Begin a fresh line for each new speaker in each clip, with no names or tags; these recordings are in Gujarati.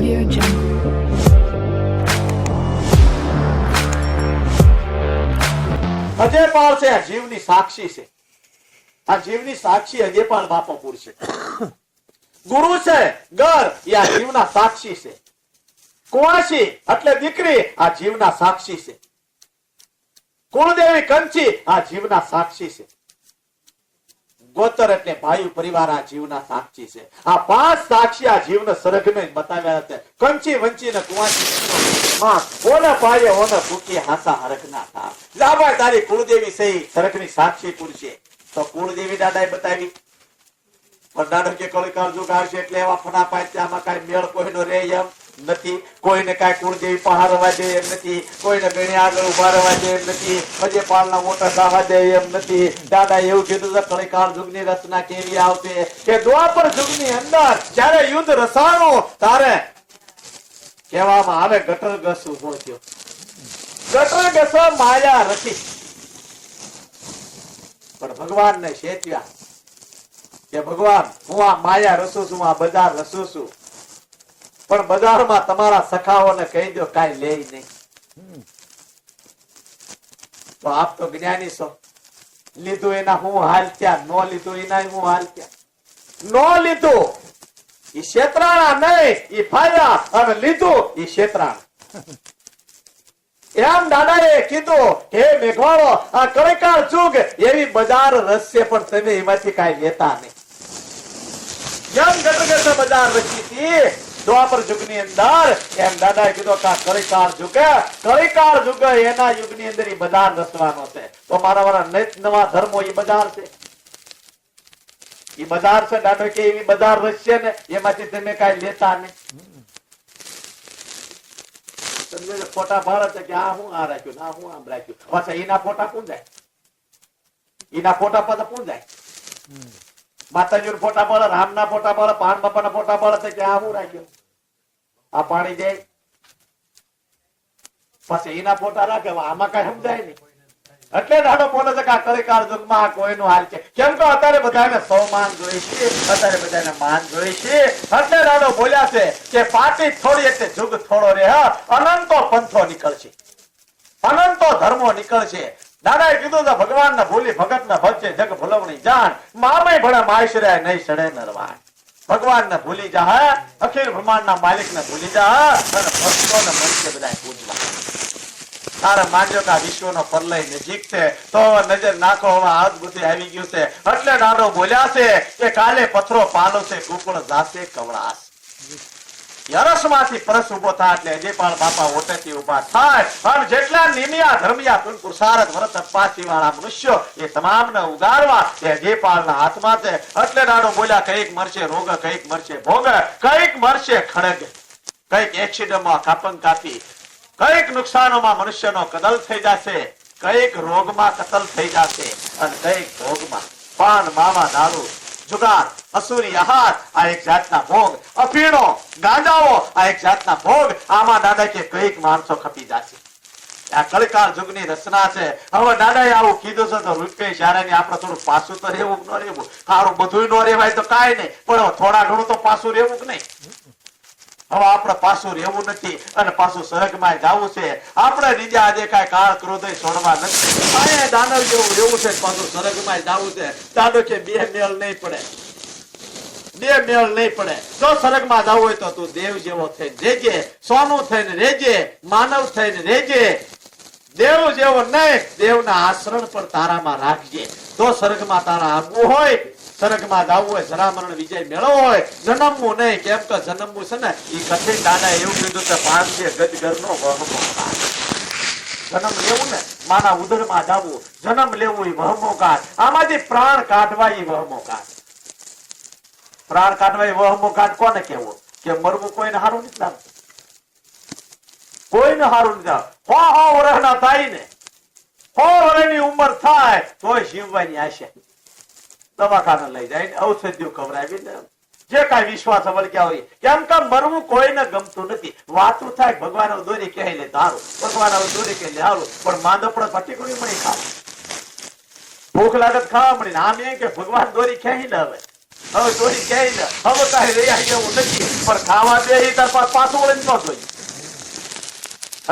Audio Jungle.
અજયપાળ છે, આ જીવની સાક્ષી છે. આ જીવની સાક્ષી અજયપાળ બાપાપુર છે. ગુરુ છે, ગર, એ આ જીવના સાક્ષી છે. કુવાસી એટલે દીકરી, આ જીવના સાક્ષી છે. કુળદેવી કંચી આ જીવના સાક્ષી છે. ગોતર એટલે ભાઈ પરિવાર આ જીવના સાક્ષી છે. આ પાંચ સાક્ષી આ જીવને સરગને બતાવ્યા હતા. કંચી વંચી ને કુવાચી માં પાયે ઓને ભૂકી હાસા હરકના થા? લાભાઈ તારી કુળદેવી સહી સરખની સાક્ષી પુરુષે તો કુળદેવી દાદાએ બતાવી. પણ દાદા કે કળકાર જુગ આવશે એટલે એવા ફના પાય આમાં કાંઈ મેળ કોઈનો રે એમ. નથી. કોઈને કાંઈ કુળદેવી પહારવા દે એમ નથી. કોઈને ગણી આગળ ઊભા રહેવા દે એમ નથી. અજય પાલના મોટા દાવા દે એમ નથી. દાદા એવું કીધું છે કળિકાર યુગની રચના કેવી આવશે? કે દ્વાપર યુગની અંદર જ્યારે યુદ્ધ રસાણું, તારે કહેવામાં આવે, ગટર ગસ ઊભો થયો. ગટર ગસ માયા રચી. પણ ભગવાનને શેત્યા કે ભગવાન, હું આ માયા રસું છું આ બધા રસું છું. પણ બજારમાં તમારા સખાઓને કહી દો કાંઈ લે નહીં. તો આપ તો જ્ઞાની છો. લીધું એના હું હાલ ત્યાં નો લીધું એના હું હાલ ત્યાં નો લીધું. ઈ શેતરાણા નહીં, ઈ ફાયા અને લીધું, ઈ શેતરાણા. એમ દાદાએ કીધું, હે મેઘવાળો, આ કળીકાર ચૂક. એવી બજાર રસ્ય પણ તમે એમાંથી કાંઈ લેતા નહીં. જેમ ગટગટ બજાર રચી હતી. દ્વાપર યુગની અંદર એમ દાદાએ કીધું કે આ કળીકાળ યુગ એના યુગની અંદર ઈ બજાર રચવાનો છે. તો મારા વાળા નિત નવા ધર્મો એ બજાર છે. એ બજાર છે દાદા કે એવી બજાર રચશે ને એમાંથી તમે કઈ લેતા નહીં. ફોટા પાડે છે કે આ હું આ રાખ્યું આ હું આમ રાખ્યું. પાછા એના ફોટા કોણ જાય? એના ફોટા પાછા કોણ જાય? માતાજી ફોટા પડે રામના ફોટા પડે પાન બાપાના ફોટા પડે છે કે આ હું રાખ્યું? આ પાણી જાય પછી એના ફોટા રાખે આમાં કઈ સમજાય નહીં. એટલે દાડો બોલે છે કે આ કળીકાર યુગમાં આ કોઈનું હાલ છે. કેમ કે અત્યારે બધાને સૌમાન જોઈ છે, અત્યારે બધાને માન જોઈ છે. એટલે દાડો બોલ્યા છે કે પાટી થોડી એટલે જુગ થોડો રે અનંતો પંથો નીકળશે. અનંતો ધર્મો નીકળશે. દાદાએ કીધું તો ભગવાન ને ભૂલી ભગત ના ભજે જગ ભૂલવણી જાણ, મામે ભણે માયસરે નહીં સડે નરવાણ. ભગવાન ને ભૂલી જા અખિલ બ્રહ્માંડ ના માલિક ને ભૂલી જા અને ભક્તો ને મનુષ્ય બધા પૂજવા. તારે માનજો કે આ વિશ્વનો પ્રલય નજીક છે, તો નજર નાખો બુદ્ધિ આવી ગયું છે. એટલે દાડો બોલ્યા છે કે કાલે પથરો પાલો છે, ગોકુળ જાશે કવળાશ યરસમાંથી પરસ ઊભો થાય. રોગ, કંઈક મરશે ભોગ, કંઈક મરશે ખડગ, કંઈક એક્સિડન્ટમાં કાપંગ કાપી, કંઈક નુકસાનોમાં મનુષ્યનો કતલ થઈ જશે, કંઈક રોગમાં કતલ થઈ જશે અને કંઈક ભોગમાં. પાન માવા દારૂ જુગાર, અસુરી આહાર, આ એક જાતના ભોગ. અફીણો ગાંજાઓ આ એક જાતના ભોગ. આમાં દાદા કે કંઈક માણસો ખપી જશે. આ કળકાર યુગની રચના છે. હવે દાદાએ આવું કીધું છે તો રૂપિયા જ્યારે આપણે થોડું પાછું તો રહેવું ન રહેવું? સારું બધું ન રહેવાય તો કાંઈ નહીં. પણ થોડા ઘણું તો પાછું રહેવું કે નહીં? હવે આપણે પાછું રહેવું નથી અને પાછું સ્વર્ગમાં જવું છે. આપણે નીચે આજે કાંઈ કાળ ક્રોધ છોડવા નથી. દાનવ જેવું રહેવું છે પાછું સ્વર્ગમાં જવું છે. દાદો કે બે મેળ નહીં પડે. બે મેળ નહીં પડે. જો સ્વર્ગમાં જવું હોય તો તું દેવ જેવો થઈને રેજે સોનું થઈને રેજે માનવ થઈને રેજે દેવ જેવો નહીં, દેવના આશરણ પણ તારામાં રાખજે. તો સ્વર્ગમાં તારા આવવું હોય સ્વર્ગમાં જવું હોય સરામરણ વિજય મેળવવો હોય, જન્મવું નહીં. કેમ કે જન્મવું છે ને એ કઠિન દાદા એવું કીધું કે પાંચે વહમો કાળ. જન્મ લેવું ને, માના ઉદરમાં જવું. જન્મ લેવું એ વહમો કાઢ. આમાંથી પ્રાણ કાઢવા એ વહમો કાઢ. પ્રાણ કાઢવા એ વહમો કાઢ કોને કેવો કે મરવું કોઈને સારું નથી લાગતું. કોઈને સારું નથી લાગતું. હો હો વરહના થાય ને હો વર્ષની ઉંમર થાય, તોય જીવવાની આશા. દવાખાને લઈ જાય ઔષધિઓ ખવડાવી જે કાંઈ વિશ્વાસ વળગ્યા હોય? કેમ કે મરવું કોઈને ગમતું નથી. વાતું થાય, ભગવાન દોરી કહે લે ધારું ભગવાન દોરી કહે લે હારું. પણ માંદપણ પડે પટીકડી મળી ખાવ. ભૂખ લાગત ખાવા મળી આમ એ કે ભગવાન દોરી ખેંચી લે હવે. હવે દોરી ક્યાંય ન. હવે કાંઈ રહ્યા એવું નથી. પણ ખાવા દે એ તાર પાછું વળીને ન જોઈએ.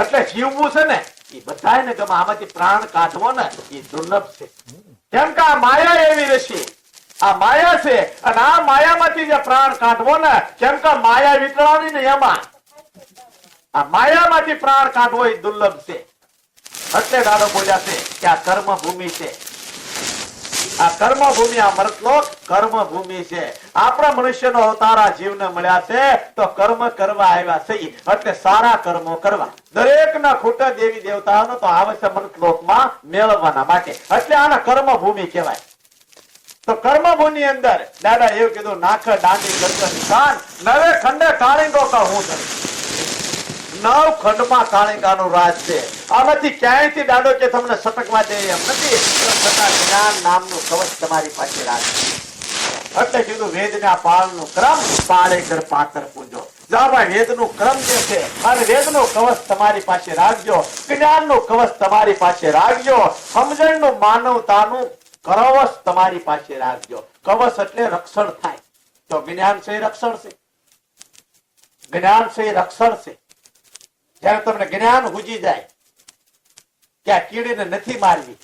એટલે જીવવું છે ને, એ બધાને ગમે. આમાંથી પ્રાણ કાઢવો ને, એ દુર્લભ છે. કેમ કે આ માયા એવી રહેશે. આ માયા છે. અને આ માયામાંથી જે પ્રાણ કાઢવો ને કેમ કે માયા વિતરાવી ને એમાં. આ માયામાંથી પ્રાણ કાઢવો એ દુર્લભ છે. એટલે દાદો બોલ્યા છે કે આ કર્મ ભૂમિ છે. આ કર્મ ભૂમિ આ મરતલોક કર્મ ભૂમિ છે. આપણા મનુષ્યનો અવતાર જીવને મળ્યા છે, તો કર્મ કરવા આવ્યા છે એટલે સારા કર્મો કરવા. દરેક ના ખોટા દેવી દેવતાઓનો તો આવે છે મરતલોકમાં મેળવવાના માટે. એટલે આને કર્મ ભૂમિ કહેવાય. તો કર્મભૂમિ અંદર. દાદા એવું કીધું, નાખ દાંડી નિશાન નવે ખંડે કાળિંગો કા હું નવ ખંડમાં કાળિંગાનું રાજ છે. આમાંથી ક્યાંયથી દાડો કે તમને સટકવા દે એમ નથી. છતાં જ્ઞાન નામનું કવચ તમારી પાસે રાખે. એટલે કીધું, વેદના પાળનું ક્રમ પાળે કર પાતર પૂજો. જા ભાઈ, વેદનું ક્રમ જે છે, અને વેદનું કવચ તમારી પાસે રાખજો. જ્ઞાનનું કવચ તમારી પાસે રાખજો. સમજણનું, માનવતાનું કવચ તમારી પાસે રાખજો. કવચ એટલે રક્ષણ થાય. તો જ્ઞાન છે રક્ષણ છે. જ્ઞાન છે રક્ષણ છે. જયારે તમને જ્ઞાન હુજી જાય કે આ કીડીને નથી મારવી.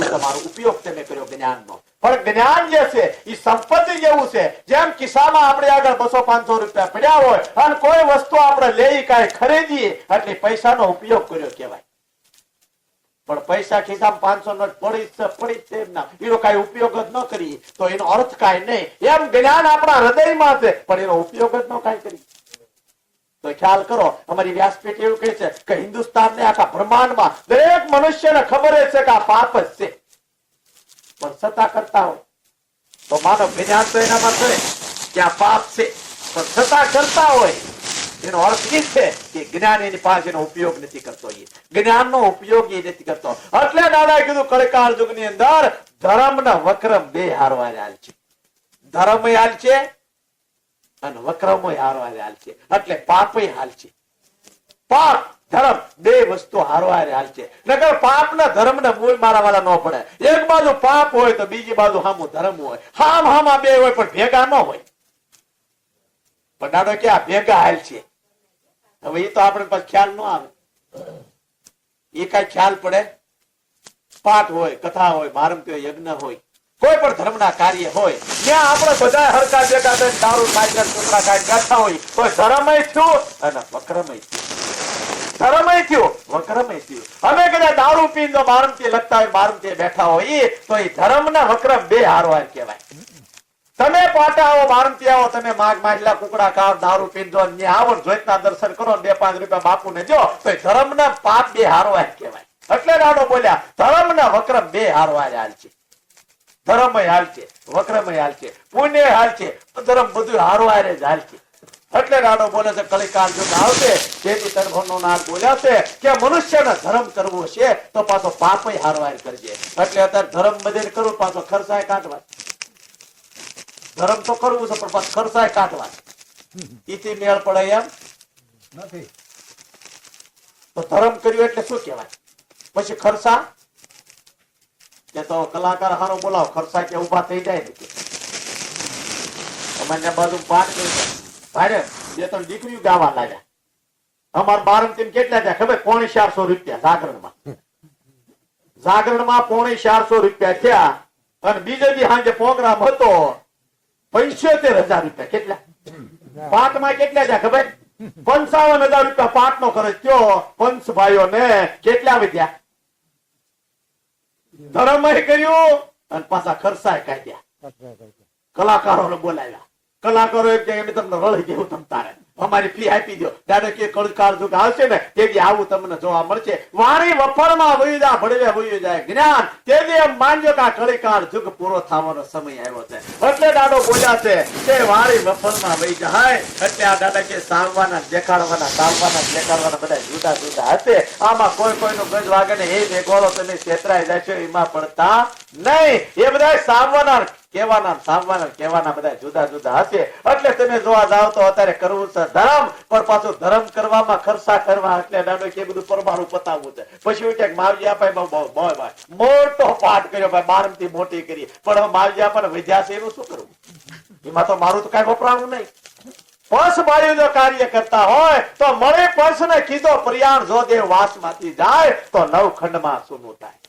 તમારો ઉપયોગ તમે કર્યો જ્ઞાનનો. પણ જ્ઞાન જે છે, એ સંપત્તિ જેવું છે. જેમ કિસ્સામાં આપણે આગળ બસો પાંચસો રૂપિયા પડ્યા હોય, અને કોઈ વસ્તુ આપણે લઈ કાંઈ ખરીદીએ, એટલે પૈસાનો ઉપયોગ કર્યો કહેવાય. પણ પૈસા ખિસ્સામાં પાંચસો નોટ પડી પડી એમના. એનો કઈ ઉપયોગ જ ન કરીએ. તો એનો અર્થ કઈ નહીં. એમ જ્ઞાન આપણા હૃદયમાં છે, પણ એનો ઉપયોગ જ ન કઈ કરીએ. તો ખ્યાલ કરો, અમારી વ્યાસપીઠ એવું કહે છે કે હિન્દુસ્તાન ને આખા બ્રહ્માંડમાં દરેક મનુષ્યને ખબર છે કે આ પાપ જ છે. પણ છતાં કરતા હોય, તો માનવ જ્ઞાન તો એનામાં છે કે આ પાપ છે. પણ છતાં કરતા હોય એનો અર્થ એ છે કે જ્ઞાન એની પાસે ઉપયોગ નથી કરતો એ જ્ઞાનનો ઉપયોગ એ નથી કરતો. એટલે દાદા કીધું કળકાર યુગની અંદર ધર્મ ના વક્રમ બે હારવા હાલ છે. ધર્મ હાલ છે અને વક્રમો હારવા હાલ છે. એટલે પાપ હાલ છે. પાપ, ધર્મ બે વસ્તુ હારવા હાલ છે. નકર પાપ ના ધર્મ ને મૂળ મારા વાળા ન પડે. એક બાજુ પાપ હોય તો બીજી બાજુ હામું ધર્મ હોય. હામ હામા બે હોય પણ ભેગા ન હોય. પણ દાદો કે આ ભેગા હાલ છે. હવે એ તો આપણે ખ્યાલ ન આવે. એ કઈ ખ્યાલ પડે? પાઠ હોય, કથા હોય મારમતી હોય યજ્ઞ હોય, કોઈ પણ ધર્મના કાર્ય હોય ત્યાં આપણે બધા હરકા ભેગા થઈને દારૂ ખાઈ કુતરા ખાઈ ગાતા હોય તો ધર્મય થયું અને વક્રમય થયું. ધર્મય થયો, વક્રમય થયું. અમે કદાચ દારૂ પીને તો બારમતી લગતા હોય, મારમ બેઠા હોય તો એ ધર્મ ના વક્રમ બે હારવાર કહેવાય. તમે પાટાઓ આવો તમે માગ માંડલા કુકડા ખાવ દારૂ પીને જો ને આવો જોઈતના દર્શન કરો બે, પાંચ રૂપિયા બાપુને જો, તો ધર્મ ના પાપ બે હારવાર કહેવાય. એટલે રાડો બોલ્યા ધર્મ ના વક્રમ બે હારવાર હાલ છે. ધર્મ હાલ છે વક્રમ હાલ છે, પુણ્ય હાલ છે, ધર્મ બધું હારવારે જ હાલ છે. એટલે રાડો બોલે છે કલિકાળ જો આવશે, જેથી તરફનો નાથ બોલ્યા છે કે મનુષ્યને ધર્મ કરવો છે, તો પાછો પાપ હારવાર કરજે. એટલે અત્યારે ધર્મ બધે કરવું પાછો ખર્ચાય કાઢવા. ધર્મ તો કરવું છે પણ પાછો ખર્ચાય કાઢવા. ઈથી મેળ પડે એમ
નથી.
તો ધર્મ કર્યું એટલે શું કહેવાય? પછી ખર્ચા? કે તો કલાકાર હારો બોલાવો ખર્ચા કે ઊભા થઈ જાય ને અમારે બાજુ પાઠ ભાઈ બે ત્રણ દીકરીઓ ગાવા લાગ્યા. અમાર બારમ તેમ કેટલા થયા? ખબર? પોણે ચારસો રૂપિયા જાગરણમાં. જાગરણમાં પોણે ચારસો રૂપિયા થયા. અને બીજે બી સાંજે પ્રોગ્રામ હતો. પંચોતેર હજાર રૂપિયા કેટલા? પાઠમાં કેટલા છે ખબર? પંચાવન હજાર રૂપિયા પાઠ નો ખર્ચ થયો. પંચ ભાઈઓ ને કેટલા વધ્યા? ધર્મ કર્યું અને પાછા ખર્ચાય કાઢ્યા. કલાકારોને બોલાવ્યા. કલાકારો એમ કે તમને રળી દેવું તમ તારે. અમારી ફી આપી દો દાદા કે દુઃખ આવશે ને તેવી આવું તમને જોવા મળશે. વાણી વપરમાં વયું જાય ભળવે, વયું જાય જ્ઞાન. તેવી એમ માનજો કે આ કળીકાર યુગ પૂરો થવાનો સમય આવ્યો છે. એટલે દાદો બોલ્યા છે કે વાણી વપરમાં વહી જાય. એટલે આ દાદા કે સાંભવાના, દેખાડવાના સાંભવાના, દેખાડવાના બધા જુદા જુદા હશે. આમાં કોઈ કોઈનો ગજ વાગે ને એ વેગોળો તમે છેતરાઈ જશો, એમાં પડતા નહીં, એ બધા સાવવાના કેવાના સાંભળવાના કેવાના બધા જુદા જુદા હશે. એટલે તમે જોવા જાવ તો અત્યારે કરવું છે ધર્મ, પણ પાછું ધર્મ કરવામાં ખર્ચા કરવા એટલે નાનો કે બધું પરમાણુ પતાવવું છે. પછી કે માવજી બહુ મોટો પાઠ કર્યો, ભાઈ, બારમથી મોટી કરી. પણ હવે માવજી આપણને વધ્યા છે, એનું શું કરવું? એમાં તો મારું તો કઈ વપરાણું નહીં. પર્સ જો કાર્ય કરતા હોય, તો મળે પંચ ને કીધો, પ્રયાણ જો દેવ વાસમાંથી જાય, તો નવ ખંડમાં સુનું થાય.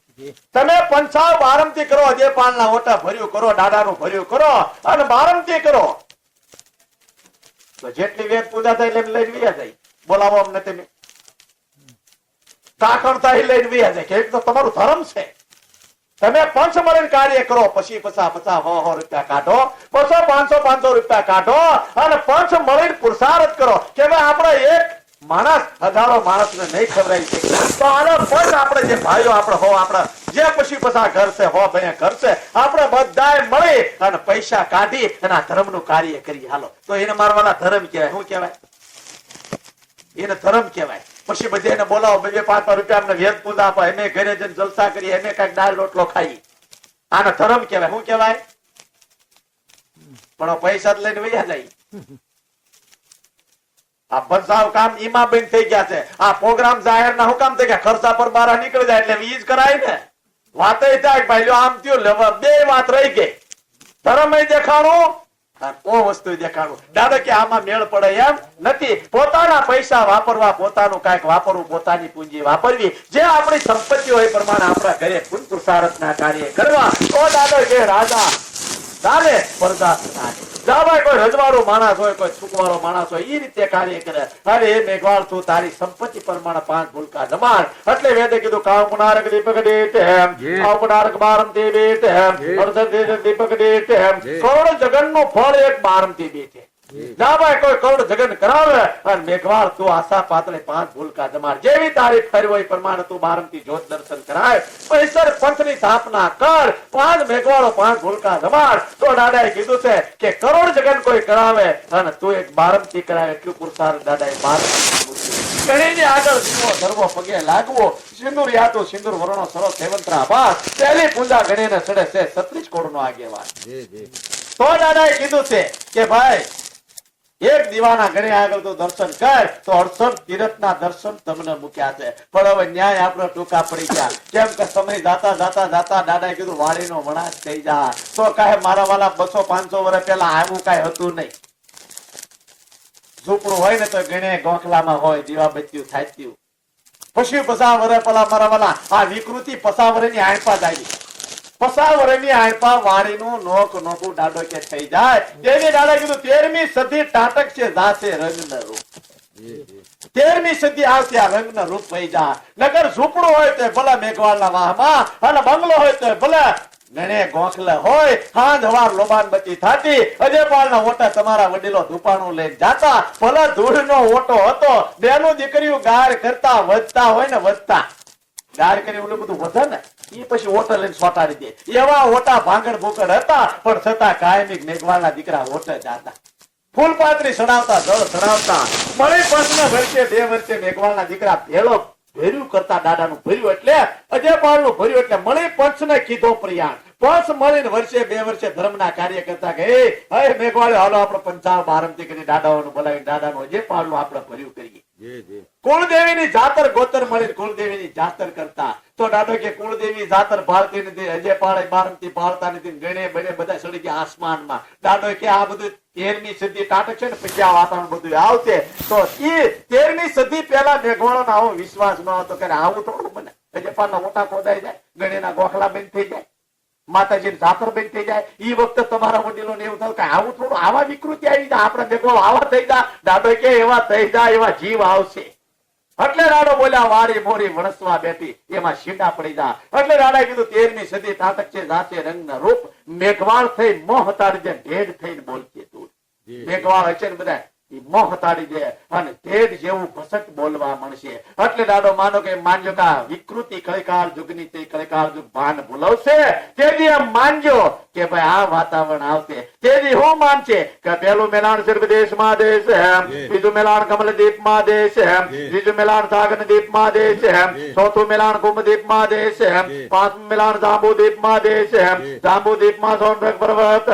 તમે પંચાવ બારમતી કરો, જે પાનના ઓટા ભર્યું કરો, દાદાનું ભર્યું કરો, અને બારમતી કરો. જેટલી વેદ પૂજા થાય એટલે લઈને વ્યા જાય. બોલાવો અમને તમે. કાકણ થાય લઈને વ્યા જાય, કે તો તમારું ધર્મ છે. તમે પંચ મળીને કાર્ય કરો, પછી પચા પચા હો હો રૂપિયા કાઢો બસો પાંચસો પાંચસો રૂપિયા કાઢો, અને પંચ મળીને પુરુષાર્થ કરો. કે ભાઈ આપણે એક માણસ, હજારો માણસને નહીં ખવડાવી શકીએ તો આનો પંચ આપણે જે ભાઈઓ આપણે હો, આપણા જે પછી પસા ઘર છે હો ભાઈ ઘર છે આપણે બધાએ મળી અને પૈસા કાઢી અને આ ધર્મનું કાર્ય કરી. હાલો, તો એને મારવાના ધર્મ કહેવાય. શું કહેવાય? એને ધર્મ કહેવાય. પછી બધે એને બોલાવો બે પાંચ રૂપિયા અમને વેદ પૂજા આપો, એમે ઘરે જઈને જલસા કરીએ, એમે કંઈક દાળ રોટલો ખાઈ આને ધર્મ કહેવાય. શું કહેવાય? પણ પૈસા જ લઈને વૈયા જાય. આ બધાવ કામ ઈમા બેન થઈ ગયા છે. આ પ્રોગ્રામ જાહેર ના હુકામ થઈ ગયા. ખર્ચા પર બહાર નીકળી જાય એટલે વીજ કરાય ને. વાત થાય ભાઈ આમ થયું બે વાત રહી ગઈ. ધર્મ દેખાણું ઓ વસ્તુ દેખાડું દાદા કે આમાં મેળ પડે એમ નથી. પોતાના પૈસા વાપરવા, પોતાનું કાંઈક વાપરવું, પોતાની પૂંજી વાપરવી. જે આપણી સંપત્તિ હોય પ્રમાણે આપણા ઘરે પુન પુરુષાર્થના કાર્ય કરવા. તો દાદા કે રાજા ચાલે પરદાસ ચાલે જા ભાઈ કોઈ રજવાડો માણસ હોય કોઈ સુખવાળો માણસ હોય એ રીતે કાર્ય કરે. અરે એ મેઘવાળ તું તારી સંપત્તિ પ્રમાણે પાંચ ભૂલકા જમાડ. એટલે વેદે કીધું કામનારક દીપક દેટેમ
હેમ
કામનારક બારમતી બેટેમ
હેમ
અર્ધ દીપક દેટેમ
હેમ.
કરોડ જગનનું ફળ એક બારમતી બેઠે
જી.
જા ભાઈ કોઈ કરોડ જગન કરાવે. અને મેઘવાળ તું આશા પાતળે પાંચ ભૂલકા જમાડ. જેવી તારીફ કરી હોય પ્રમાણે તું બારમતી જ્યોત દર્શન કરાય. પૈસર પંથની સ્થાપના કર. પાંચ મેઘવાળો પાંચ ભૂલકા જમાડ. તો દાદાએ કીધું છે કે કરોડ જગન કોઈ કરાવે. અને તું એક બારમતી કરાવે એટલું પુરુષાર્થ દાદાએ બારમતી આગળ ધરવો પગે લાગવો. સિંદુર યાતો સિંદુર વરણો સરો સેવંતરા ભાસ પહેલી પૂજા ગણીને સડે છે છત્રીસ કોડ નો આગેવાન.
તો દાદા
તો દાદાએ કીધું છે કે ભાઈ એક દીવાના ઘરે આગળ તો દર્શન કર, તો અડસઠ તીરથના દર્શન તમને મૂક્યા છે. પણ હવે ન્યાય આપણે ટૂંકા પડી ગયા. કેમ કે સમય જાતા જાતા જાતા દાદાએ કીધું, વાડીનો વણાશ થઈ જા. તો કાંઈ મારા વાલા બસો પાંચસો વર્ષ પહેલા આવું કાંઈ હતું નહીં. ઝૂંપડું હોય ને તો ગણે ગોખલામાં હોય દીવા બચ્યું થાય પછી પસા વર્ષ પેલા મારા વાલા, આ વિકૃતિ પસા વરેની આણપા જાય પસા વરેની આણપા વાણીનું નોક નોકું દાડો કે થઈ જાય. તેરમી સદી ટાટક છે હોય ભલે મેઘવાળના વાહમાં, અને બંગલો હોય તો ભલે ગણે ગોખલે હોય. હાંજ, હવાર લોબાન બચી થાતી. અજયપાલના ઓટા તમારા વડીલો ધૂપાણું લઈને જાતા. ભલે ધૂળનો ઓટો હતો, બેનું દીકરીઓ ગાર કરતા, વધતા હોય ને વધતા. ગાર ઓલું બધું વધે ને એ પછી ઓટો લઈને સોટાડી દે. એવા ઓટા ભાંગડ ભૂકડ હતા પણ છતાં કાયમી મેઘવાળના દીકરા ઓટે જાતા ફૂલ પાતરી સડાવતા જળ સડાવતા મળે પંચના વર્ષે બે વર્ષે મેઘવાળના દીકરા ભેળો ભેર્યું કરતા દાદાનું ભર્યું એટલે અજયપાલનું ભર્યું એટલે મળી પંચને કીધો પ્રયાણ. પંચ મળીને વર્ષે બે વર્ષે ધર્મના કાર્ય કરતા કે "એ, હે મેઘવાળે હાલો આપણે પંચાવ આરંભથી કરી દાદાઓનું બોલાવી દાદાનું અજયપાલનું આપણે ભર્યું કરીએ.
જી જી
કુળદેવીની જાતર ગોતર મળી કુળદેવીની જાતર કરતા. તો દાદો કે કુળદેવી જાતર ભારતી નથી અજય પાળે બારમતી પાળતા નથી, ગણે બને બધા સડી ગયા આસમાનમાં. દાદો કે આ બધું તેરમી સદી ટાટક છે ને, પછી આ વાતાવરણ બધું આવશે. તો એ તેરમી સદી પહેલા મેઘવાળો આવો વિશ્વાસ ન હતો, કે આવું થોડું બને. અજય પાળના મોટા ખોદાઈ જાય, ગણેના ગોખલા બંધ થઈ જાય. માતાજી જાતર થઈ જાય એ વખતે તમારા વડીલો ને એવું થયું કે આવું થોડું આવા વિકૃતિ આવી જાય આપણે મેઘવાળો આવા થઈ જા દાદો કે એવા થઈ જાય એવા જીવ આવશે. એટલે રાડો બોલ્યા વારી મોરી વણસવા બેઠી એમાં શીંડા પડી જા. એટલે રાડાએ કીધું તેરમી સદી તાતક છે જાતે રંગના રૂપ મેઘવાળ થઈ મોહ તારી જે ભેદ થઈને બોલતી તું.
જી.
મેઘવાળ હશે ને બધા મોહ તાડી દે અને ઢેઢ જેવું ભસક બોલવા મળશે એટલે દાદો માનો કે માનજો કે વિકૃતિ કળિકાળ જુગની તે કળિકાળ જુગ ભાન ભૂલવશે. તેથી એમ માનજો કે ભાઈ આ વાતાવરણ આવશે તેથી હું માનશે કે પેલું મેલાણ સર્વદેશમાં દેશ. બીજું મેલાણ કમલદીપમાં દેશ. ત્રીજું મેલાણ સાગર દીપમાં દેશ. ચોથું મેલાણ કુંભદીપમાં દેશ. પાંચમું મેલાણ જાંબુદીપમાં દેશ. જાંબુદીપમાં સોનભદ્ર પર્વત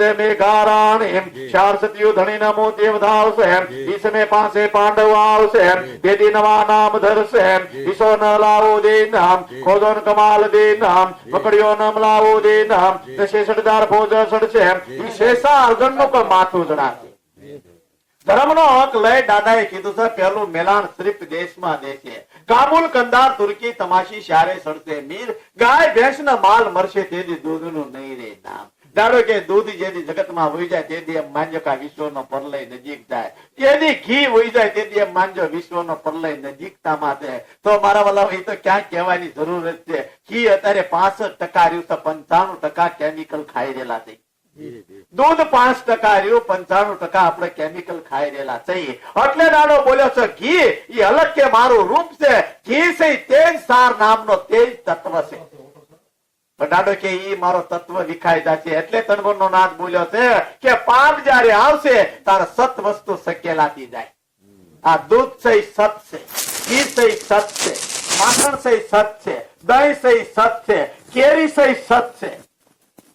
છે મેઘારાણી ચાર સત્યુ ધણી નમો
જી.
ઈસમે પાસે પાંડવ આવશે. બેદી નવા નામ ધરશે. ઈસો ન લાવો દે નામ ખોદો કમાલ દે નામ. પકડ્યો નામ લાવો દે નામ
જી.
શેષડદાર ભોજ સડશે. શેષા અર્જુનનું કોઈ માથું જણાશે ધર્મનો હક લઈ દાદાએ કીધું છે પેલું મેલાણ શ્રીપ દેશમાં દેશે કાબુલ કંદાર તુર્કી તમાશી શારે સડશે મીર ગાય ભેંસના માલ મરશે તેથી દૂધનું નહીં રે નામ દાડો કે દૂધ જેથી જગતમાં હોઈ જાય, તેથી એમ માનજો કે વિશ્વનો પરલય નજીક જાય. તેથી ઘી હોઈ જાય, તેથી એમ માનજો વિશ્વનો પરલય નજીકતામાં છે. તો મારા વાલા એ તો ક્યાં કહેવાની જરૂર છે. ઘી અત્યારે પાસઠ ટકા રહ્યું તો પંચાણું ટકા કેમિકલ ખાઈ રહેલા છે. દૂધ પાંચ ટકા રહ્યું, પંચાણું ટકા આપણે કેમિકલ ખાઈ રહેલા છીએ એટલે નાનો બોલ્યો છે, ઘી એ અલગ કે મારું રૂપ છે. ઘી છે તેજ સાર નામનો તેજ તત્વ છે. દાદો કે ઈ મારો તત્વ વિખાઈ જશે. એટલે તનબરનો નાદ બોલ્યો છે કે પાપ જયારે આવશે, તારે સત વસ્તુ સકેલાતી જાય. આ દૂધ છે સત છે, ઘી છે સત છે, માખણ છે સત છે, દહીં છે સત છે, કેરી છે સત છે.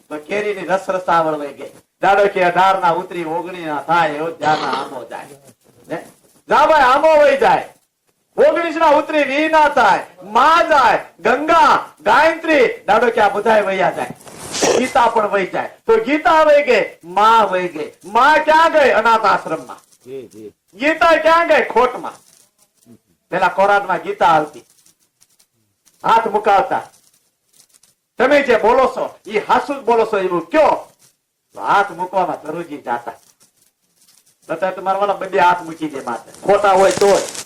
તો કેરીની રસ રસાવળ વહી ગઈ દાડો કે અઢાર ના ઉતરી ઓગણી ના થાય અયોધ્યા ના આમો જાય? જા ભાઈ આમો વહી જાય. ઓગણીસ ના ઉતરી વી ના થાયમાં જાય ગંગા ગાયત્રી. દાડો કે આ બધા વૈયા જાય. ગીતા પણ વહી જાય. તો ગીતા વહી ગઈ માં વહી ગઈ. માં ક્યાં ગઈ? અનાથ આશ્રમમાં ગીતા ક્યાં ગઈ? ખોટમાં. પેલા કોરાટમાં ગીતા આવતી. હાથ મુકાવતા. તમે જે બોલો છો એ હાસુ બોલો છો એવું કયો? તો હાથ મૂકવામાં ધરુજી જાતા. તમારા વાળા બધે હાથ મૂકી દે માથે. ખોટા હોય તોય.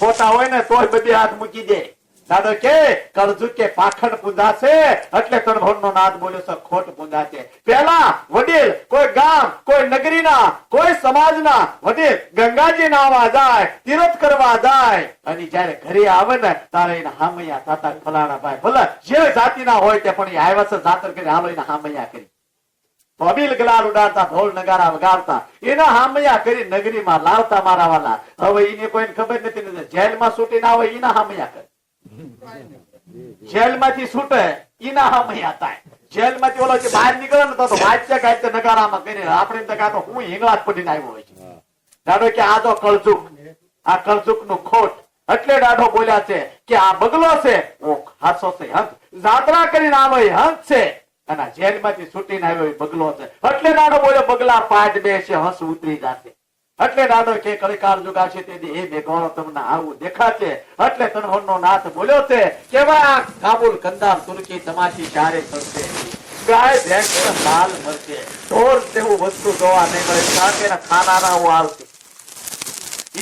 ખોટા હોય ને તોય બધી હાથ મૂકી દે. દાદો કે, કરજુ કે પાખંડ છે એટલે તણભણ નો નાદ બોલ્યો છે ખોટ છે પેલા વડીલ, કોઈ ગામ, કોઈ નગરીના, કોઈ સમાજના વડીલ ગંગાજી નાવા જાય, તીરથ કરવા જાય. અને જયારે ઘરે આવે ને, તારે એને હામૈયા, તાતા ફલાણા ભાઈ ભલે જે જાતિના હોય તે પણ આવ્યા છે, જાતર કરી હાલો એને હામૈયા કરી. અબીલ ગલાલ ઉડાડતા, ઢોલ નગારા વગાડતા, એના હામયા કરી નગરીમાં લાવતા મારા વાલા. હવે એને કોઈને ખબર નથી જેલમાં છૂટી ના હોય એના હામયા કરે. જેલમાંથી છૂટે એના હામયા થાય. જેલમાંથી ઓલો જે બહાર નીકળે ને તો વાંચ્યા કાંઈ નગારામાં કરીને આપણે એમ તો હું હિંગળાટ પડીને આવ્યો હોય છે. દાડો કે આ તો કળજુક. આ કળજુકનું ખોટ. એટલે દાડો બોલ્યા છે કે આ બગલો છે. ઓ હાસો છે, હંસ. જાત્રા કરીને આવે હંત છે. અને જેલમાંથી છૂટીને આવ્યો એ બગલો છે. એટલે નાનો બોલ્યો, બગલા પાટ છે, હસ ઉતરી જશે. એટલે નાનો કે કળિકાર જુગાશે તેથી એ મેઘવાળો, તમને આવું દેખાશે. એટલે તનહોરનો નાથ બોલ્યો છે, કેવા કાબુલ કંદાર તુર્કી તમાશી ચારે ચડશે ગાય, ભેંસ લાલ મરશે. ઢોર તેવું વસ્તુ જોવા નહીં મળે કારણ કે એના ખાનારાઓ આવશે.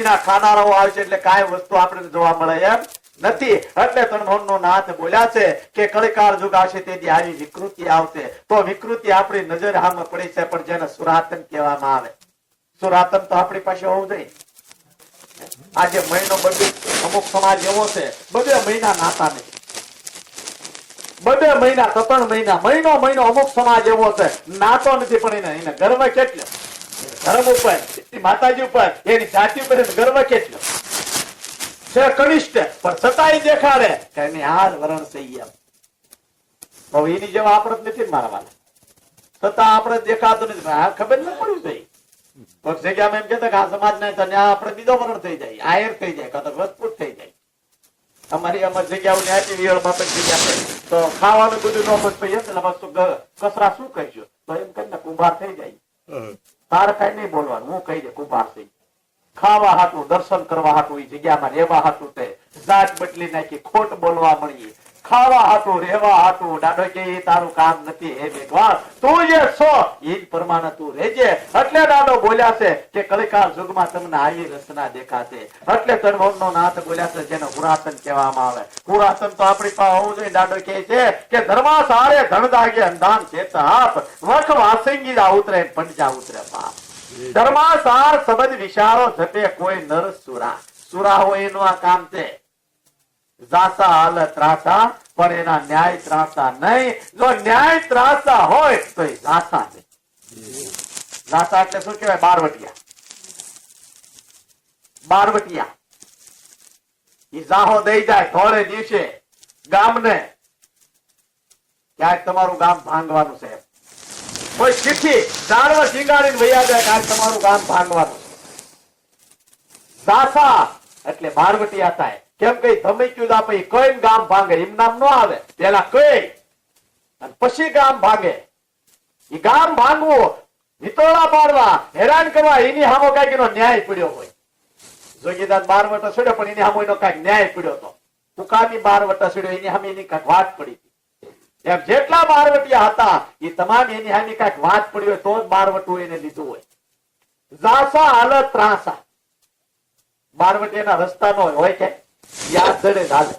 એના ખાનારાઓ આવશે એટલે કાંઈ વસ્તુ આપણે જોવા મળે એમ નથી. એટલે તણભણનો નાથ બોલ્યા છે કે કળકાર આવશે તેથી આવી વિકૃતિ આવશે. તો વિકૃતિ આપણી નજર સામે પડી છે, પણ જેને સુરાતન કહેવામાં આવે. સુરાતન તો આપણી પાસે હોવું જોઈએ. આજે મહિનો બધું અમુક સમાજ એવો છે બધે મહિના નાતા નહીં. બધે મહિના ત્રણ મહિના, મહિનો મહિનો અમુક સમાજ એવો છે, નાતો નથી પણ એને એને ગર્વ કેટલો? ધર્મ ઉપર. માતાજી ઉપર. એની જાતિ ઉપર ગર્વ કેટલો? છે કનિષ્ઠ પણ છતાંય દેખાડે. કે એની હાલ વરણ થઈ ગયા એની જેવા આપણે જ નથી મારવાના. મારા છતાં આપણે દેખાતું નથી. આ ખબર ન પડવી જોઈએ કોઈક જગ્યામાં એમ કેતા કે આ સમાજ ને તને આપણે બીજો વરણ થઈ જાય. આયર થઈ જાય કાં તો વસ્તુત થઈ જાય. અમારી અમારી જગ્યાઓ ન્યાયથી વિયળ બાપત જગ્યા તો ખાવાનું બધું ન પછી એટલે વસ્તુ કસરા શું કહીશું? તો એમ કરીને કુંભાર થઈ જાય. તાર કઈ નહીં બોલવાનું. હું કહી દે કુંભાર થઈ ખાવા હાટું, દર્શન કરવા હાટું એ જગ્યામાં રહેવા હાટું તે જાત બદલી નાખી, ખોટ બોલવા મળીએ ખાવા હાટું, રહેવા હાટું, દાદો કે તારું કામ નથી, હે ભગવાન તું જે છો એ જ પ્રમાણે તું રહેજે. એટલે દાદો બોલ્યા છે કે કલિકાર યુગમાં તમને આવી રચના દેખાશે. એટલે તણભોળનો નાથ બોલ્યા છે જેને પુરાતન કહેવામાં આવે. પુરાતન તો આપણી પાસે હોવું જોઈએ, દાદો કહે છે કે ધર્મા સારે ધણ દાગે અંધાન ચેત આપ. વખ વાસંગી ઉતરે પંજા ઉતરે પાપ ધર્માસાર સમજ વિચારો થતે કોઈ નર સુરા. સુરા હોય એનું આ કામ છે. જાસા હાલ ત્રાસા, પણ એના ન્યાય ત્રાસા નહીં. જો ન્યાય ત્રાસા હોય, તો એ જાસા છે. જાસા એટલે શું કહેવાય? બારવટિયા. બારવટિયા. ઈ જાહો દઈ જાય થોડે દિવસે ગામને. ક્યાંક તમારું ગામ ભાંગવાનું છે. પછી ગામ ભાંગે પછી ગામ ભાંગવું વિતોળા પાડવા, હેરાન કરવા, એની હામો કંઈક એનો ન્યાય પડ્યો હોય. જોગીદાર બાર વટા છોડ્યો પણ એની સામે એનો કંઈક ન્યાય પડ્યો હતો હુકામી બાર વટા છોડ્યો એની સામે એની કંઈક વાત પડી. એમ જેટલા બારવટિયા હતા એ તમામ એની હાની કંઈક વાત પડી હોય તો જ બારવટું એને લીધું હોય. જાસા હાલત ત્રાસા. બારવટીયાના રસ્તા નો હોય કે યાદ ધડે ચાલે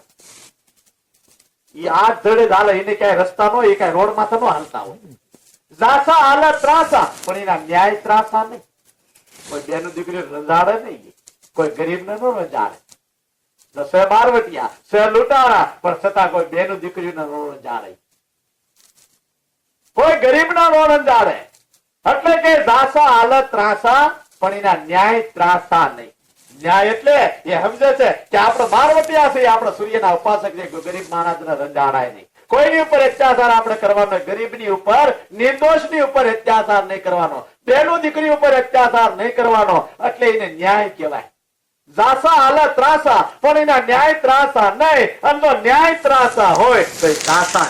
ઈ આ ધડે એને ક્યાંય રસ્તા નો એ ક્યાંય રોડમાં નો હાલતા હોય. જાસા હાલત ત્રાસા, પણ એના ન્યાય ત્રાસા નહીં. બેનું દીકરી રંજાડે નહીં. કોઈ ગરીબ ને નો રંજાડે સે બારવટિયા, સે લૂંટાણા, પણ છતાં કોઈ બેનું દીકરીને નો રંજાડે કોઈ ગરીબ ના નો રંજાડે એટલે કે ઝાસા હાલત ત્રાસા, પણ એના ન્યાય ત્રાસા નહીં. ન્યાય એટલે એ સમજે છે કે આપણે બારવટિયા છે આપણે સૂર્યના ઉપાસક છે ગરીબ માણસને રંજાડાય નહીં. કોઈની ઉપર અત્યાચાર આપણે કરવાનો, ગરીબની ઉપર, નિર્દોષની ઉપર અત્યાચાર નહીં કરવાનો. બેનું દીકરી ઉપર અત્યાચાર નહીં કરવાનો. એટલે એને ન્યાય કહેવાય. જાસા હાલત ત્રાસા, પણ એના ન્યાય ત્રાસા નહીં. અને ન્યાય ત્રાસા હોય તો ત્રાસા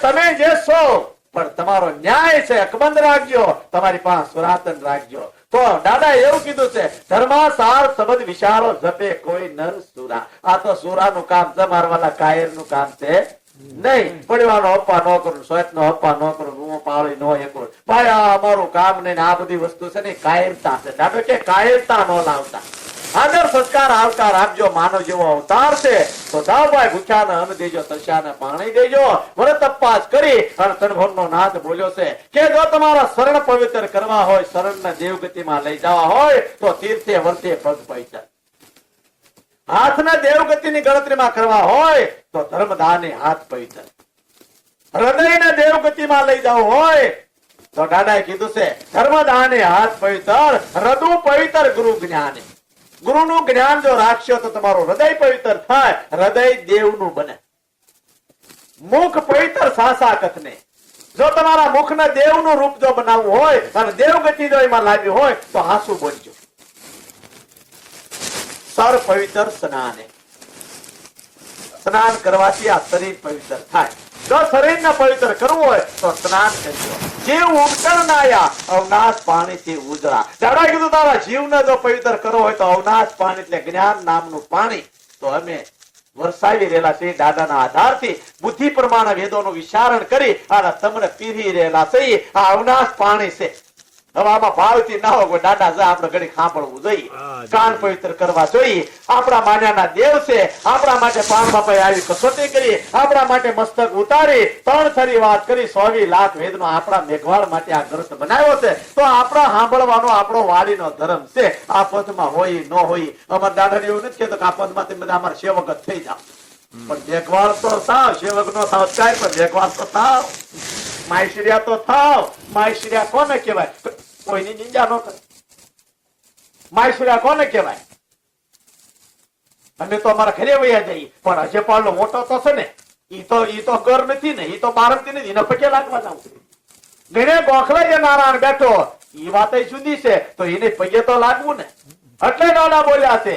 તમે જે છો, પણ તમારો ન્યાય છે, અકબંધ રાખજો. તમારી પાસે સુરાતન રાખજો. તો દાદા એવું કીધું છે, ધર્માસાર શબ્દ વિચારો જપે કોઈ નર સુરા. આ તો સુરાનું કામ છે, મારવાના કાયરનું કામ છે. નહીં પરિવારનો અપ્પા ન કરું, સ્વયંનો નો ન કરું હું પાળી ન એ કરું આ અમારું કામ ને આ બધી વસ્તુ છે ને કાયરતા છે. દાદો કે કાયરતા ન લાવતા. આદર સંસ્કાર આવકાર આપજો માનવ જેવો અવતાર છે. તો દાવભાઈ ભૂખ્યાને અન્ન દેજો, તરસ્યાને પાણી દેજો, વરે તપાસ કરી અને તણભરનો નાથ બોલ્યો છે. કે જો તમારા શરણ પવિત્ર કરવા હોય, શરણને દેવગતિમાં લઈ જવા હોય, તો તીર્થે વર્તે પગ પૈસા. હાથના દેવગતિની ગણતરીમાં કરવા હોય તો ધર્મદાને હાથ પવિત્ર હૃદયના દેવગતિમાં લઈ જવું હોય તો દાદાએ કીધું છે, ધર્મદાને હાથ પવિત્ર હૃદુ પવિત્ર ગુરુ જ્ઞાને. ગુરુનું જ્ઞાન જો રાખશો તો તમારું હૃદય પવિત્ર થાય, હૃદય દેવનું બને. મુખ પવિત્ર સાસાકત ને જો તમારા મુખને દેવનું રૂપ જો બનાવવું હોય અને દેવગતિ જો એમાં લાવ્યું હોય તો હાસુ બોલજો. સર પવિત્ર સ્નાને. સ્નાન કરવાથી આ શરીર પવિત્ર થાય. જો શરીરને પવિત્ર કરવું હોય, તો સ્નાન કરજો. જીવ ઉગટરનાયા અવનાશ પાણીથી ઉજળા. દાદા કીધું, તારા જીવને જો પવિત્ર કરવો હોય તો અવનાશ પાણી એટલે જ્ઞાન નામનું પાણી. તો અમે વરસાવી રહેલા છે દાદાના આધારથી. બુદ્ધિ પ્રમાણે વેદોનું વિચારણ કરી અને તમને પીરી રહેલા છે આ અવનાશ પાણી છે. હવે આમાં ભાવથી ના હોય દાદા જા આપણે ઘડી સાંભળવું જોઈએ. કાન પવિત્ર કરવા જોઈએ. આપણા માન્યાના દેવ છે. આપણા માટે પાન બાપાએ આવી કસોટી કરી. આપણા માટે મસ્તક ઉતારી. ત્રણ થરી વાત કરી. સોવી લાખ વેદનો આપણા મેઘવાળ માટે આ ગ્રંથ બનાવ્યો છે. તો આપણા સાંભળવાનો આપણો વાડીનો ધર્મ છે. આ પદમાં હોય ન હોય અમારા દાદા એવું નથી કહેતો કે આ પદમાં તમે બધા અમારા સેવક જ થઈ જાઓ. પણ મેઘવાળ તો થાવ. સેવક નો થાવ કાંઈ પણ. મેઘવાળ તો થાવ. માયશ્રિયા તો થાવ. માયશ્રિયા કોને કહેવાય? કોઈની નિંદા ન કરે. માયશ્રિયા કોને કહેવાય? અમે તો અમારા ઘરે વયા જઈએ, પણ અજયપાલ મોટો તો છે ને, ઈ તો ઈ તો ઘર નથી ને, ઈ તો બારમતી નથી, એને પગે લાગવા જાવ ઘરે ગોખલાઈ નારાયણ બેઠો, ઈ વાત જુદી છે, તો એને પગે તો લાગવું ને. એટલે નાના બોલ્યા છે.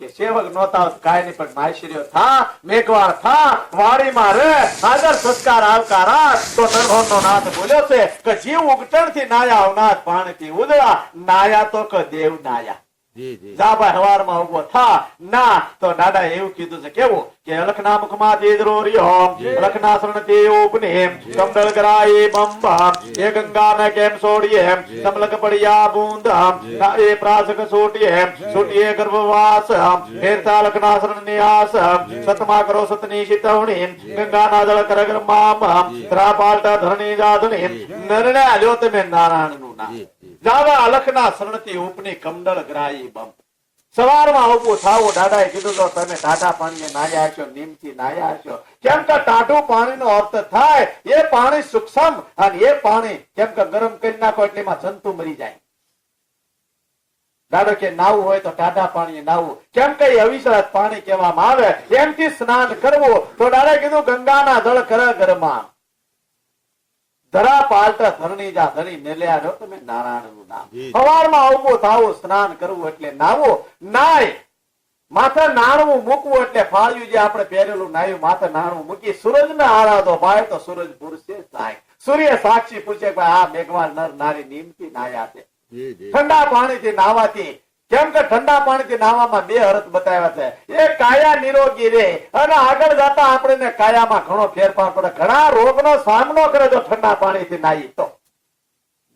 કે સેવક નોતા કાયની પણ માયશ્રીઓ થા, મેઘવાળ થા, વાડીમાં રે. આદર સંસ્કાર આવકારા. તો નરભવનો નાથ બોલ્યો છે કે જીવ ઉગટણથી નાયા અવનાથ પાણીથી ઉદળા. નાયા તો કે દેવ નાયા.
જી જી.
જા ભાઈ હવારમાં ઊભો થા. ના તો દાદા એવું કીધું છે કેવું? કે અલખના મુખમાં તેજરો રહ્યો અલખના શરણ તે ઉપને કમડળ કરાય બંબા એ ગંગા ને કેમ છોડીએ સમલક પડિયા બૂંદ હમ એ પ્રાસક છોટીએ છોટીએ ગર્ભવાસ ફેરતા લખના શરણ નિયાસ સતમા કરો સતની શીતવણી ગંગાના જળ કરગર મામ ત્રા પાલટા ધરણી જાધણી નરણે આલ્યો તમે નારાયણનું નામ જાવા અલખના શરણથી ઉપની કમડળ ગ્રાહી બમ. સવારમાં ઉભું થાવો, દાદાએ કીધું તો તમે ટાટા પાણીએ નાયા છો નીમથી નાયા છો કેમ કે ટાઢું પાણીનો અર્થ થાય, એ પાણી સૂક્ષ્મ અને એ પાણી કેમ કે ગરમ કરી નાખો એટલે એમાં જંતુ મરી જાય. દાદો કે નાવું હોય તો ટાઢા પાણીએ નાવું કેમ કે અવિશ્વાસ પાણી કહેવામાં આવે. એમથી સ્નાન કરવું. તો દાદા કીધું, ગંગાના જળ કર ગરમા ધરા પાલટા ધરણી જા ધરી મેલ્યા રહ્યો. તમે નારાયણનું નામ સવારમાં ઉભું થાવો સ્નાન કરવું એટલે નાવો. નાય. માથે નાણવું મૂકવું એટલે ફાળ્યું જે આપણે પહેરેલું નાયું માથે નાણું મૂકી સૂરજ ને આરાધો ભાઈ તો સૂરજ પુરુષે થાય સૂર્ય સાક્ષી પૂછે ભાઈ આ મેઘવાન નર નારી નીમથી નાયા છે. ઠંડા પાણીથી નાવાથી કેમ કે ઠંડા પાણીથી નાવામાં બે અર્થ બતાવ્યા છે. એ કાયા નિરોગી રે અને આગળ જતા આપણે કાયામાં ઘણો ફેરફાર પડે. ઘણા રોગનો સામનો કરે જો ઠંડા પાણીથી નાહી તો.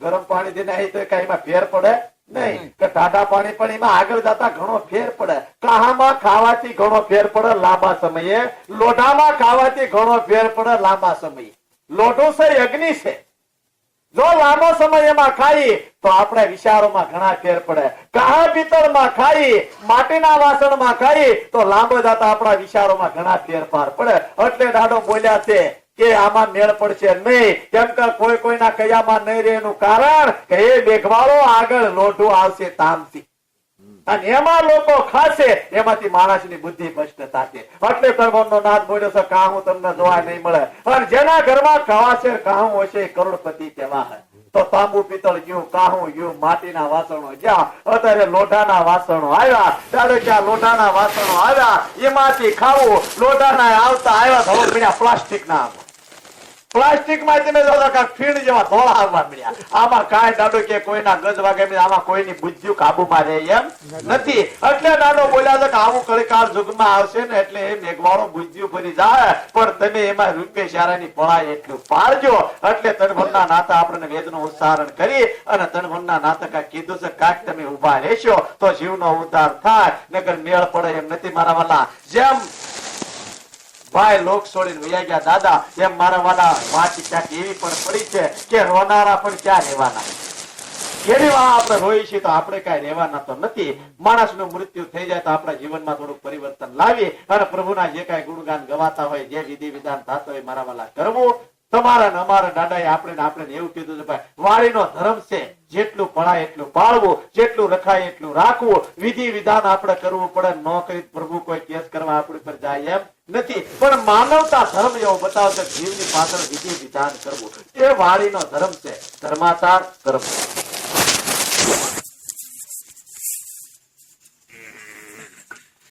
ગરમ પાણીથી નાહી તો કઈ ફેર પડે નહીં. કે ટાટા પાણી પણ એમાં આગળ જતા ઘણો ફેર પડે. કાહામાં ખાવાથી ઘણો ફેર પડે લાંબા સમયે. લોઢામાં ખાવાથી ઘણો ફેર પડે લાંબા સમયે. લોઢું છે અગ્નિ છે. જો લાંબો સમય ખાઈ, તો આપણે વિચારોમાં ઘણા ફેર પડે. કાહા પિત્તળમાં ખાઈ, માટીના વાસણમાં ખાઈ, તો લાંબો જતા આપણા વિચારોમાં ઘણા ફેરફાર પડે. એટલે દાડો બોલ્યા છે કે આમાં મેળ પડશે નહીં. કેમ કે કોઈ કોઈના કયામાં નહીં રહે એનું કારણ કે એ મેઘવાળો આગળ લોઢું આવશે તામથી. અને એમાં લોકો ખાશે, એમાંથી માણસની બુદ્ધિ ભ્રષ્ટ થશે એટલે તરબોનનો નાદ બોલ્યો છે, કાહું તમને જોવા નહીં મળે. અને જેના ઘરમાં કવાશે કાહું હશે કરોડપતિ કહેવાય. તો તાંબુ પિત્તળ ગયું, કાહું ગયું, માટીના વાસણો ગયા. અત્યારે લોઢાના વાસણો આવ્યા. ત્યારે ત્યાં લોઢાના વાસણો આવ્યા. એમાંથી ખાવું, લોઢાના આવતા આવ્યા. તો પ્લાસ્ટિક ના પ્લાસ્ટિકમાં તમે ફીણ જેવા ધોળા આવવા મળ્યા. આમાં કાંઈ દાડો કે કોઈના ગજ વાગે આમાં કોઈની બુદ્ધિ કાબુમાં રહે એમ નથી. એટલે નાનો બોલ્યા છે કે આવું કળીકાર જુગમાં આવશે ને એટલે એ મેઘવાળો બુદ્ધિ ફરી જાય. પણ તમે એમાં રૂપે શારાની પળાય એટલું પાડજો. એટલે તનભરના નાતા આપણને વેદનું ઉચ્ચારણ કરી અને તનભરના નાતા કાંઈક કીધું છે કાંઈક તમે ઊભા રહેશો તો જીવનો ઉદ્ધાર થાય. નગર મેળ પડે એમ નથી મારા વાલા. જેમ ભાઈ, લોક છોડીને વયા ગયા. દાદા, એમ મારા વાલા વાત ક્યાંક એવી પણ પડી છે કે રોનારા પણ ક્યાં રહેવાના? એની આપણે રોઈ છીએ તો આપણે કઈ રહેવાના તો નથી. માણસનું મૃત્યુ થઈ જાય તો આપણા જીવનમાં થોડું પરિવર્તન લાવી અને પ્રભુના જે કઈ ગુણગાન ગવાતા હોય, જે વિધિ વિધાન થતો હોય, મારા વાલા કરવું તમારા અમારા દાદાએ આપણે આપણે એવું કીધું છે, ભાઈ, વાણીનો ધર્મ છે, જેટલું ભણાય એટલું પાળવું જેટલું રખાય એટલું રાખવું, વિધિ વિધાન આપણે કરવું પડે, ન કરી પ્રભુ કોઈ કેસ કરવા આપણી પર જાય એમ નથી. પણ માનવતા ધર્મ એવો બતાવશે, જીવની પાછળ વિધિ વિધાન કરવું. એ વાણીનો ધર્મ છે, ધર્માચાર ધર્મ.